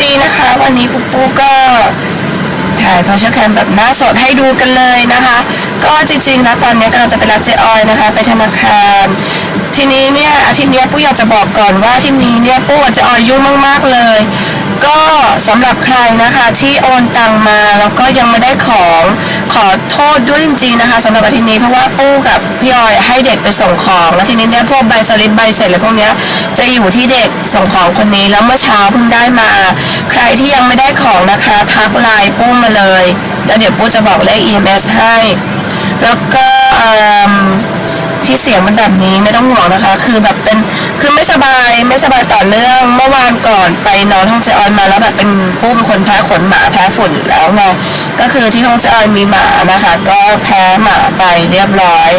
ตีนะคะ วันนี้ปุ๊กปุ๊กก็ถ่ายโซเชียลแคมแบบหน้าสดให้ดูกันเลยนะคะ ก็จริงๆนะตอนนี้กำลังจะไปรับเจออยนะคะ ไปธนาคาร ทีนี้เนี่ยอาทิตย์นี้ปุ้ยอยากจะบอกก่อนว่าที่นี้เนี่ยปุ้ยกับเจออยยุ่งมากๆเลย ก็สำหรับใครนะคะที่โอนตังมาแล้วก็ยังไม่ได้ของ อโทษด้วยจริงๆนะคะสำหรับอาทิตย์นี้เพราะว่าปู้กับพี่ออยให้เด็กไปส่งของแล้วทีนี้เนี่ยพวกใบสลิปใบเสร็จอะไรพวกเนี้ยจะอยู่ที่เด็กส่งของคนนี้แล้วเมื่อเช้าเพิ่งได้มา ใครที่ยังไม่ได้ของนะคะทักไลน์ปู้มาเลย แล้วเดี๋ยวปู้จะบอกเลข EMS ให้ แล้วก็ที่เสียงมันแบบนี้ไม่ต้องห่วงนะคะ คือแบบเป็นคือม บายไม่สบายต่อเนื่องเมื่อวานก่อนไปนอนห้องเจออนมาแล้วแบบเป็นปุ้มคนแพ้ขนหมาแพ้ฝุ่นแล้วไงก็คือที่ห้องเจออนมีหมานะคะ ก็แพ้หมาไปเรียบร้อย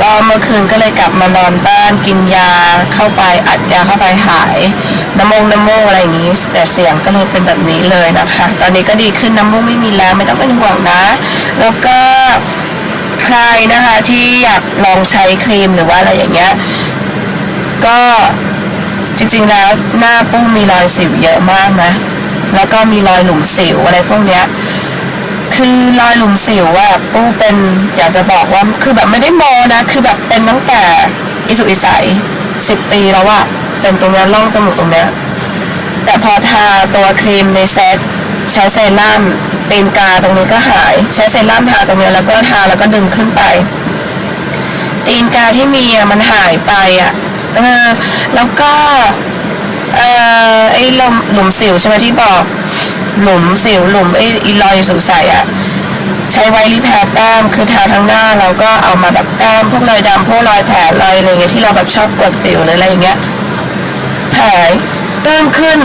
ก็เมื่อคืนก็เลยกลับมานอนบ้านกินยาเข้าไปอัดยาเข้าไปหายน้ำมงน้ำมูกอะไรอย่างนี้ แต่เสียงก็เลยเป็นแบบนี้เลยนะคะ ตอนนี้ก็ดีขึ้นน้ำมูกไม่มีแล้วไม่ต้องเป็นห่วงนะ แล้วก็ใครนะคะที่อยากลองใช้ครีมหรือว่าอะไรอย่างเงี้ย ก็ จริงๆแล้วหน้าปุ้มมีรอยสิวเยอะมากนะ แล้วก็มีรอยหลุมสิวอะไรพวกเนี้ยคือรอยหลุมสิวอะปู้เป็นอยากจะบอกว่าคือแบบไม่ได้โมนะ คือแบบเป็นตั้งแต่อิสุอิสัยสิบปีแล้วอะเป็นตรงนี้ร่องจมูกตรงเนี้ยแต่พอทาตัวครีมในเซตใช้เซรั่มตีนกาตรงนี้ก็หาย ใช้เซรั่มทาตรงนี้แล้วก็ทาแล้วก็ดึงขึ้นไป ตีนกาที่มีอะมันหายไปอะ เออ แล้วก็ เอ่อไอ้ลมหลุมสิวใช่ไหมที่บอก หลุมสิวหลุมไอ้อีรอยสุใสอะใช้ไวรีแพรแต้มคือทาทั้งหน้าแล้วก็เอามาแบบแต้มพวกรอยดำพวกรอยแผลรอยอะไรเงี้ยที่เราแบบชอบกดสิวหรืออะไรอย่างเงี้ยหายตื้นขึ้น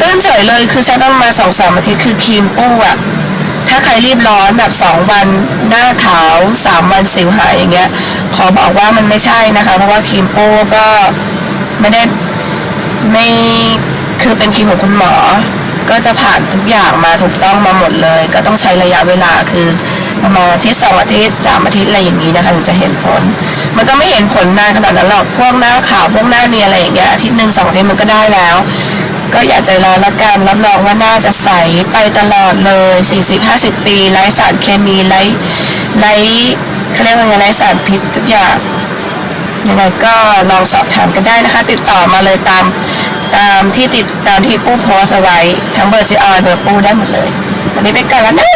ตื้นเฉยเลยคือใช้ประมาณสองสามอาทิตย์คือครีมปู้อะถ้าใครรีบร้อนแบบสองวันหน้าขาวสามวันสิวหายอย่างเงี้ย อบอกว่ามันไม่ใช่นะคะ เพราะว่าครีมปู้ก็ไม่ได้ไม่คือเป็นครีมของคุณหมอ ก็จะผ่านทุกอย่างมาถูกต้องมาหมดเลย ก็ต้องใช้ระยะเวลาคือประมาณอาทิตย์สองอาทิตย์สามอาทิตย์อะไรอย่างนี้นะคะถึงจะเห็นผล มันก็ไม่เห็นผลนานขนาดนั้นหรอกพวกหน้าขาวพวกหน้าเนียอะไรอย่างเงี้ยอาทิตย์หนึ่งสองอาทิตย์มันก็ได้แล้ว ก็อย่าใจร้อนละกันรับรองว่าน่าจะใสไปตลอดเลย 40-50 ปีไร้สารเคมีไร้ไร้ เขาเรียกว่าไงไรสารพิษทุกอย่างยังไงก็ลองสอบถามกันได้นะคะ ติดต่อมาเลยตามตามที่ติดตามที่ปู้โพสไว้ทั้งเบอร์จีออยเบอร์ปู้ได้หมดเลย วันนี้ไปกันแล้วนะ